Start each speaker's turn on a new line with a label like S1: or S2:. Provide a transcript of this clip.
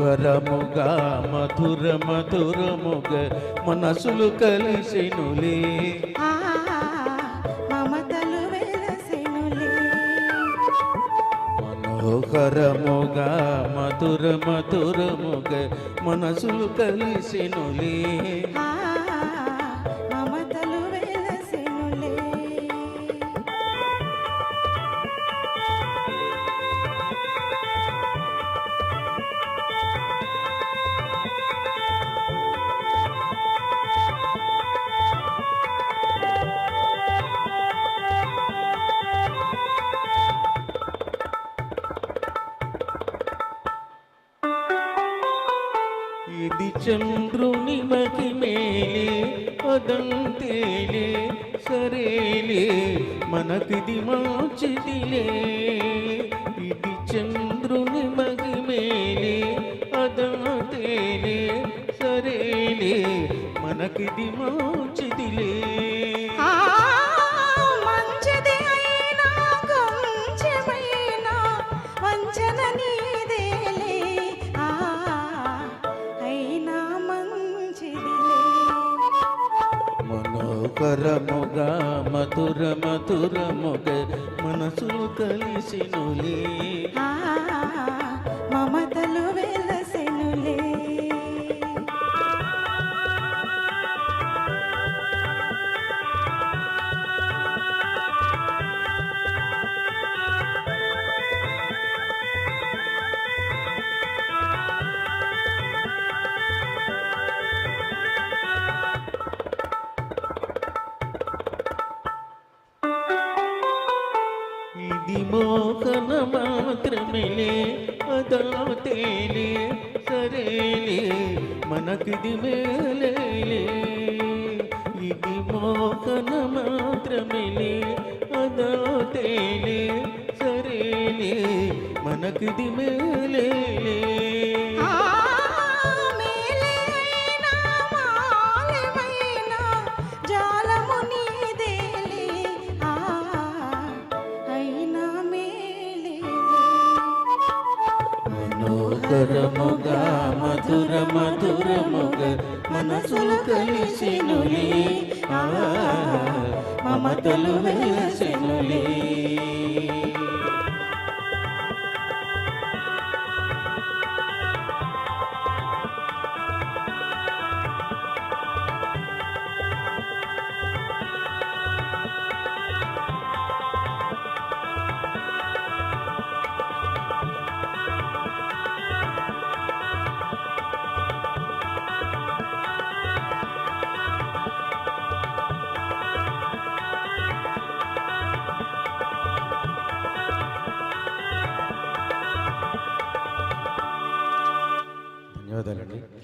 S1: మనోహరముగా మధుర మధురముగ మనసులు కలిసినులే.
S2: మమతలు వెలసెనులే.
S1: మనోహరముగా మధుర మధురముగ మనసులు కలిసినులే.
S2: ఆ
S1: ఇది చంద్రుని మహిమేలే అదంతేలే సరేలే మనకిది మంచిదిలే. ఇది చంద్రుని మహిమేలే అదంతేలే సరేలే మనకిది మంచిదిలే.
S2: ఆ మంచిది
S1: మనోహరముగా మధుర మధురముగ మనసు కలిసినులే.
S2: ఆ మమతలు
S1: వెళ్ళి మోహన మాత్రమేలే అదాతేలే సరేలే మనకిది మేలేలే. ఇది మోహన మాత్రమేలే అదాతేలే సరేలే మనకిది మేలేలే. మనోహరముగా మధుర మధురముగ మనసులు కలిసినులే. ఆ, మమతలు వెలసినులే. बदल के